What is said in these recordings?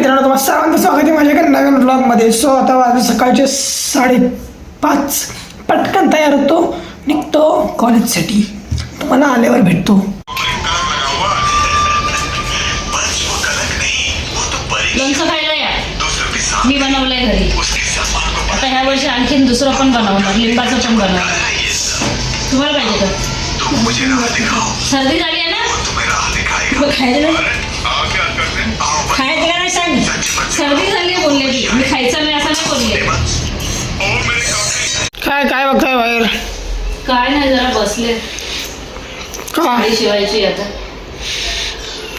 मित्रांनो तुम्हाला सर्वांचं स्वागत आहे माझ्याकडे नवीन ब्लॉगमध्ये सो आता वाजले सकाळचे साडेपाच. पटकन तयार होतो निघतो कॉलेजसाठी तुम्हाला आल्यावर भेटतो. लोणचं खायला या. मी बनवलंय घरी. आता ह्या वर्षी आणखीन दुसरं पण बनवणार लिंबाचं पण बनवणार. तुम्हाला पाहिजे का? सर्दी झाली आहे ना? खायला सर्दी झाली बोलले ती मी खायचं नाही असं नाही बोलले. काय काय बघताय बाहेर? काय नाही जरा बसले. का? शिवायची आता.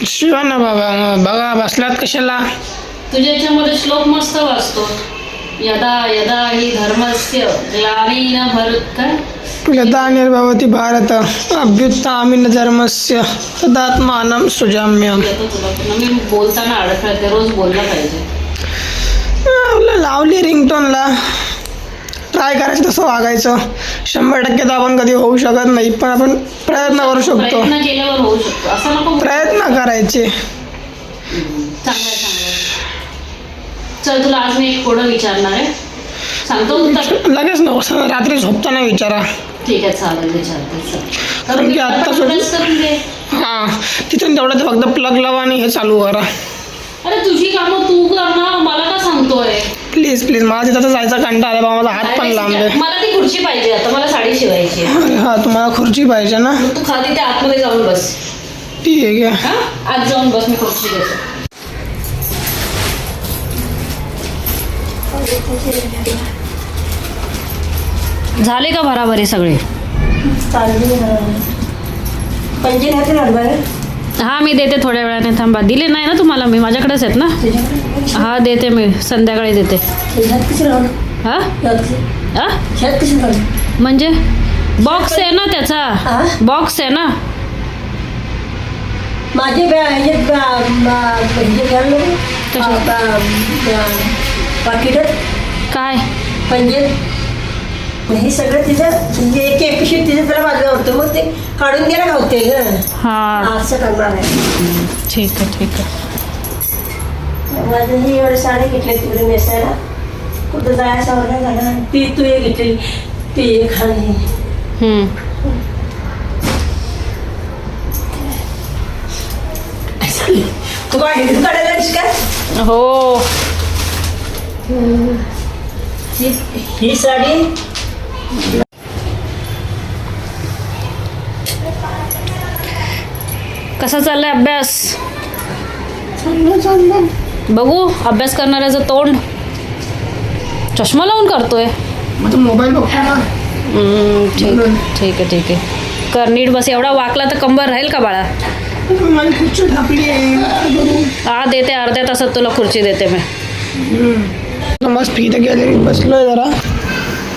शिवा ना बाबा बघा बसलात कशाला? तुझ्या याच्यामध्ये श्लोक मस्त वाचतो. यदा यदा ही धर्मस्य ग्लानीन भरत काय यदा निर्भवती भारत अभ्युत्थामिन धर्मस्य तदात्मानं सुजाम्यम मी बोलताना अडखळते रोज बोललं पाहिजे. आपलं लावली रिंगटोनला. ट्राय करायचं तसं वागायचं. शंभर टक्के तर आपण कधी होऊ शकत नाही पण आपण प्रयत्न करू शकतो. प्रयत्न करायचे. चल तुला आज मी एक कोडं विचारणार आहे. सांगतो लगेच नको रात्री झोपताना विचारा. ठीक आहे चालेल. कारण की आत्ता हां तिथून तेवढं ते फक्त प्लग लावा आणि हे चालू करा. अरे तुझी कामं तू कर ना मला का सांगतोय? प्लीज प्लीज मला तिथं तर जायचा कंटा आला बाबा माझा हात पण लांब आहे. मला ती खुर्ची पाहिजे आता मला साडी शिवायची. अरे हा तुम्हाला खुर्ची पाहिजे ना? मग तू खाली त्या आतमध्ये जाऊन बस. ठीक आहे हा? आज जाऊन बस मी खुर्ची देतो झाले का भराभरी सगळे? पंजे घातले हरभरे हा मी देते थोड्या वेळाने थांबा. दिले नाही ना तुम्हाला मी? माझ्याकडेच आहेत ना? हा देते मी. संध्याकाळी देते. हा? हा? म्हणजे? बॉक्स आहे ना त्याचा? बॉक्स आहे ना? माझे काय? पंजे. हे सगळं तिचं म्हणजे एक एक पिशवी तिच्या त्याला बाजूला होतं. मग ते काढून गेला गावते ग. हा. असं करणार आहे ठीक आहे ठीक आहे. माझं ही एवढे साडी घेतली तिकडे नेसायला. कुठं जायचं वगैरे झालं ती तू एक घेतली ती एक आणि हम्म. तू तू काढायला लागलीस का? हो. ही ही साडी कसा चाललाय अभ्यास? बघू अभ्यास करणाऱ्याचं तोंड. चष्मा लावून करतोय. मोबाईल ठीक ठीक आहे ठीक आहे. कर नीट बस. एवढा वाकला तर कंबर राहील का बाळा? हा देते अर्ध्या तासात तुला खुर्ची देते मी. मस्त इथं गॅलरीत बसलोय जरा.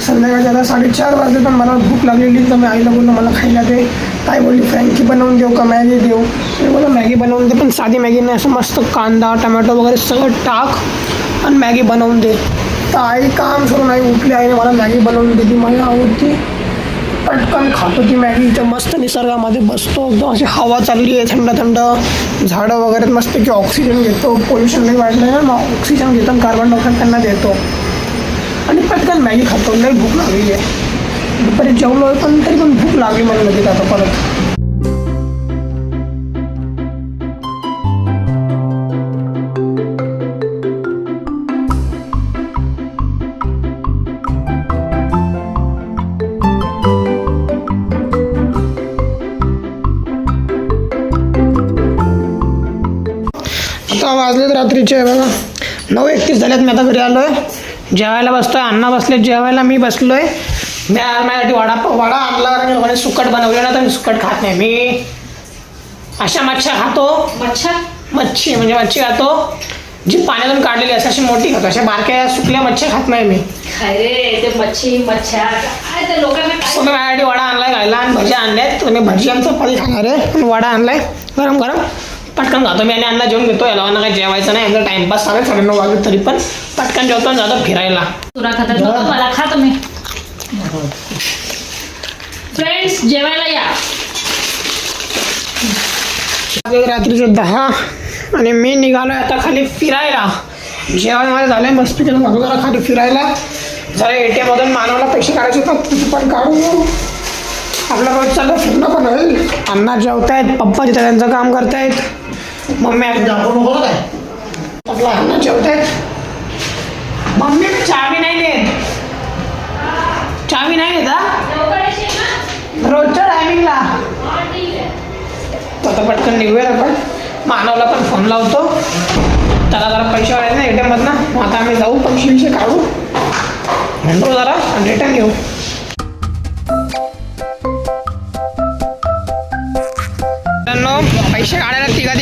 संध्याकाळच्या आता साडेचार वाजले पण मला भूक लागलेली तर मी आईला बोललो मला खायला दे. ताई बोलली फ्रँकी बनवून देऊ का? मॅगी देऊ? मी बोललो मॅगी बनवून दे पण साधी मॅगी नाही असं मस्त कांदा टमॅटो वगैरे सगळं टाक आणि मॅगी बनवून दे. तर आई काम सोडून आई उठली आईने मला मॅगी बनवून दिली. मला आवडते पटकन खातो ती मॅगी. इथं मस्त निसर्गामध्ये बसतो एकदम अशी हवा चालली आहे थंड थंड. झाडं वगैरे मस्त की ऑक्सिजन घेतो. पोल्युशन नाही वाढलं ना मग ऑक्सिजन घेतो आणि कार्बन डायऑक्साईड त्यांना देतो. आणि पटकन मॅगी खातो. नाही भूक लागली आहे. दुपारी जेवलो पण तरी पण भूक लागली मला लगेच आता परत. आता वाजलेत रात्रीचे बघा. नऊ एकतीस झाल्यात मी आता घरी आलो आहे जेवायला बसतोय अण्णा बसले जेवायला मी बसलोय. मी माझ्यासाठी वडा वडा आणला कारण सुकट बनवले ना तर मी सुकट खात नाही. मी अशा मच्छ्या खातो. अच्छा मच्छी म्हणजे मच्छी खातो. जी पाण्यातून काढलेली असते अशी मोठी खातो. अशा बारक्या सुकल्या मच्छ्या खात नाही मी. ते मच्छी मच्छ्या. काय ते लोकांना सो मी माझ्यासाठी वडा आणलाय खायला आणि भजी आणल्यात मी भजी आणि चपाती खाणार आहे. वडा आणलाय. गरम गरम. पटकन खातो मी आणि अण्णा जेवून घेतो याला काही जेवायचं नाही. यांचा टाइमपास चालेल साडेनऊ वाजले तरी पण पटकन जेवतो आणि जातो फिरायला. तुला मला खा तुम्ही. फ्रेंड्स जेवायला या. रात्रीचे दहा आणि मी निघालोय आता खाली फिरायला. जेवण मला झालंय. मस्त केलं माझं जरा खाली फिरायला. जरा ए टी एममधून मानवला पैसे काढायचे तिथे पण काढू. आपलं रोज चाललं फिरणं पण होईल. अण्णा जेवतायत. पप्पा तिथे त्यांचं काम करतायत. मम्मी आता आपला अण्णा जेवतायत मम्मी चावी नाही देत चावी नाही देत रोजच्या टायमिंगला तर आता पटकन निघूया आपण मानवला पण फोन लावतो त्याला जरा पैसे वाढायचे ना ए टी एममधनं मग आता आम्ही जाऊ पैसे विषय काढू म्हणतो जरा आणि रिटर्न मित्रांनो पैसे काढायला तिघा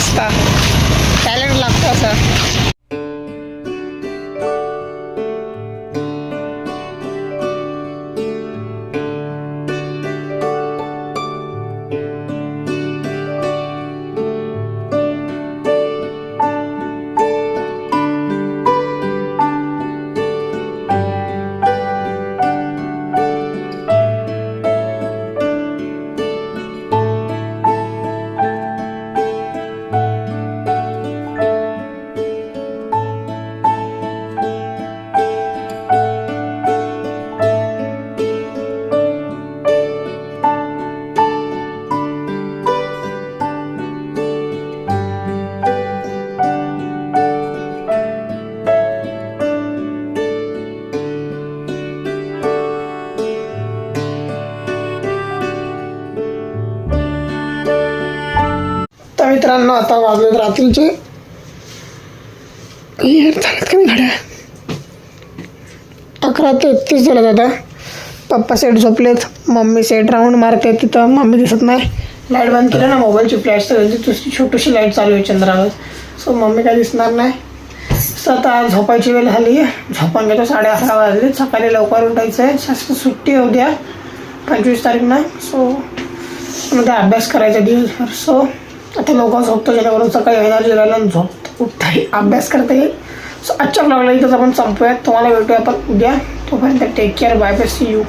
रात्री दहा वाजता मित्रांनो आता वाजलेत रात्रीचे. हे घड्या? अकरा ते एकतीस झालं आता. पप्पा सेट झोपलेत मम्मी सेट राऊंड मारते तिथं. मम्मी दिसत नाही. लाइट बंद केलं ना मोबाईलची फ्लॅश तर त्यांची दुसरी छोटीशी लाइट चालू आहे चंद्रावर. सो मम्मी काय दिसणार नाही. सो आता झोपायची वेळ झाली. आहे झोपून घेतो साडे अकरा वाजले. सकाळी लवकर उठायचं आहे शासकीय सुट्टी आहे उद्या. पंचवीस तारीखना सो मध्ये अभ्यास करायचा दिवसभर. सो आता लवकर झोपतो जेणेकरून सकाळी एनर्जी राहिला आणि झोप उठता अभ्यास करता येईल. सो आजच्या ब्लॉगला इथंच आपण संपूयात. तुम्हाला भेटूया आपण उद्या. तोपर्यंत take care bye best see you